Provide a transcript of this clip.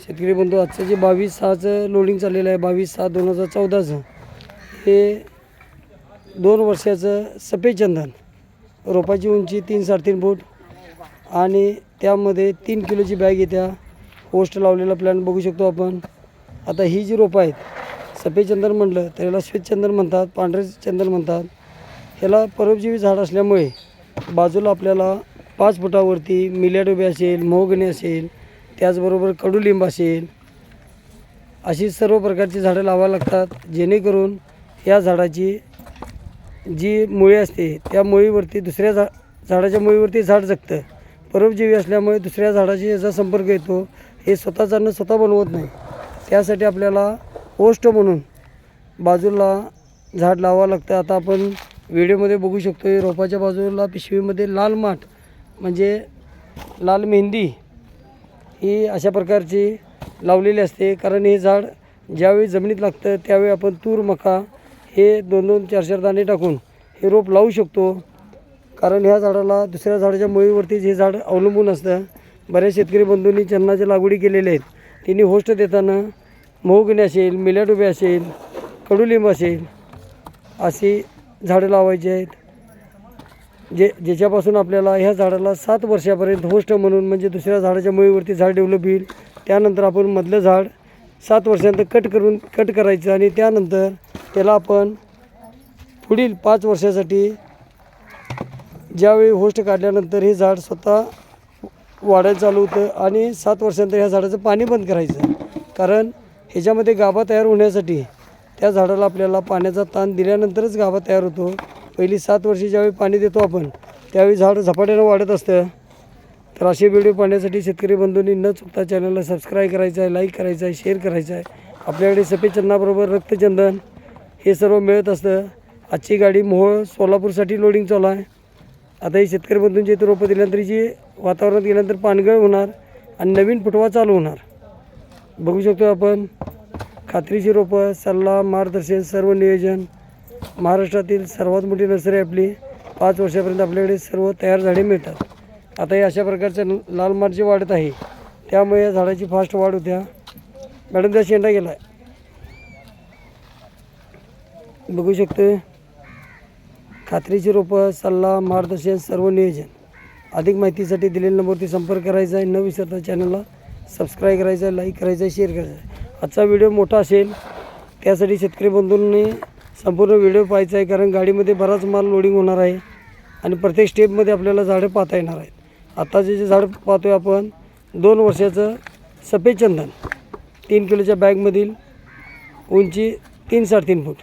शेतकरी बंधू आजचं जे बावीस सहाचं लोडिंग चाललेलं आहे बावीस सहा दोन हजार चौदाचं हे दोन वर्षाचं सफेद चंदन रोपाची उंची तीन साडेतीन फूट आणि त्यामध्ये तीन किलोची बॅग येत्या पोस्ट लावलेला प्लॅन बघू शकतो आपण. आता ही जी रोपं आहेत सफेद चंदन म्हटलं तर याला श्वेत चंदन म्हणतात पांढरे चंदन म्हणतात. ह्याला परोपजीवी झाड असल्यामुळे बाजूला आपल्याला पाच फुटावरती मिल्याडोबे असेल मोहगणी असेल त्याचबरोबर कडुलिंब असेल अशी सर्व प्रकारची झाडं लावायला लागतात जेणेकरून या झाडाची जी मुळी असते त्या मुळीवरती दुसऱ्या झा झाडाच्या मुळीवरती झाड जगतं. परोपजीवी असल्यामुळे दुसऱ्या झाडाशी याचा संपर्क येतो हे स्वतः अन्न स्वतः बनवत नाही. त्यासाठी आपल्याला ओष्ट म्हणून बाजूला झाड लावावं लागतं. आता आपण व्हिडिओमध्ये बघू शकतो रोपाच्या बाजूला पिशवीमध्ये लाल माठ म्हणजे लाल मेहंदी ही अशा प्रकारची लावलेली असते. कारण हे झाड ज्यावेळी जमिनीत लागतं त्यावेळी आपण तूर मका हे दोन दोन चार चार दाणे टाकून हे रोप लावू शकतो. कारण ह्या झाडाला दुसऱ्या झाडाच्या मुळीवरतीच हे झाड अवलंबून असतं बऱ्याच शेतकरी बंधूंनी चन्नाच्या लागवडी केलेल्या आहेत. त्यांनी होस्ट देताना मोहगणी असेल मिल्याडोबे असेल कडुलिंब असेल अशी झाडं लावायची आहेत. जे ज्याच्यापासून आपल्याला ह्या झाडाला सात वर्षापर्यंत होस्ट म्हणून म्हणजे दुसऱ्या झाडाच्या मुळीवरती झाड डेव्हलप होईल. त्यानंतर आपण मधलं झाड सात वर्षानंतर कट करून कट करायचं आणि त्यानंतर त्याला आपण पुढील पाच वर्षासाठी ज्यावेळी होस्ट काढल्यानंतर हे झाड स्वतः वाढायला चालू होतं आणि सात वर्षानंतर ह्या झाडाचं पाणी बंद करायचं. कारण ह्याच्यामध्ये गाभा तयार होण्यासाठी त्या झाडाला आपल्याला पाण्याचा ताण दिल्यानंतरच गाभा तयार होतो. पहिली सात वर्षी ज्यावेळी पाणी देतो आपण त्यावेळी झाड झपाट्यानं वाढत असतं. तर असे व्हिडिओ पाहण्यासाठी शेतकरी बंधूंनी न चुकता चॅनलला सबस्क्राईब करायचं आहे लाईक करायचं आहे शेअर करायचं आहे आपल्याकडे सफेद चंदनाबरोबर रक्तचंदन हे सर्व मिळत असतं. आजची गाडी मोहोळ सोलापूरसाठी लोडिंग चालू आहे. आता ही शेतकरी बंधूंची इथे रोपं दिल्यानंतर जी वातावरणात गेल्यानंतर पानगळ होणार आणि नवीन फुटवा चालू होणार. बघू शकतो आपण खात्रीची रोपं सल्ला मार्गदर्शन सर्व नियोजन महाराष्ट्रातील सर्वात मोठी नर्सरी आपली. पाच वर्षापर्यंत आपल्याकडे सर्व तयार झाडे मिळतात. आता हे अशा प्रकारच्या लाल मार्ची वाढत आहे. त्यामुळे या झाडाची फास्ट वाढ होत्या. मॅडम त्या शेंडा गेला आहे बघू शकतो खात्रीची रोपं सल्ला मार्गदर्शन सर्व नियोजन. अधिक माहितीसाठी दिलेल्या नंबरवरती संपर्क करायचा आहे. न विसरता चॅनलला सबस्क्राईब करायचं आहे लाईक करायचं आहे शेअर करायचं आहे. आजचा व्हिडिओ मोठा असेल त्यासाठी शेतकरी बंधूंनी संपूर्ण व्हिडिओ पाहायचा आहे कारण गाडीमध्ये बराच माल लोडिंग होणार आहे आणि प्रत्येक स्टेपमध्ये आपल्याला झाडं पाहता येणार आहेत. आत्ताचे जे झाड आहे आपण दोन वर्षाचं सफेद चंदन तीन किलोच्या बॅगमधील उंची तीन साडेतीन फूट.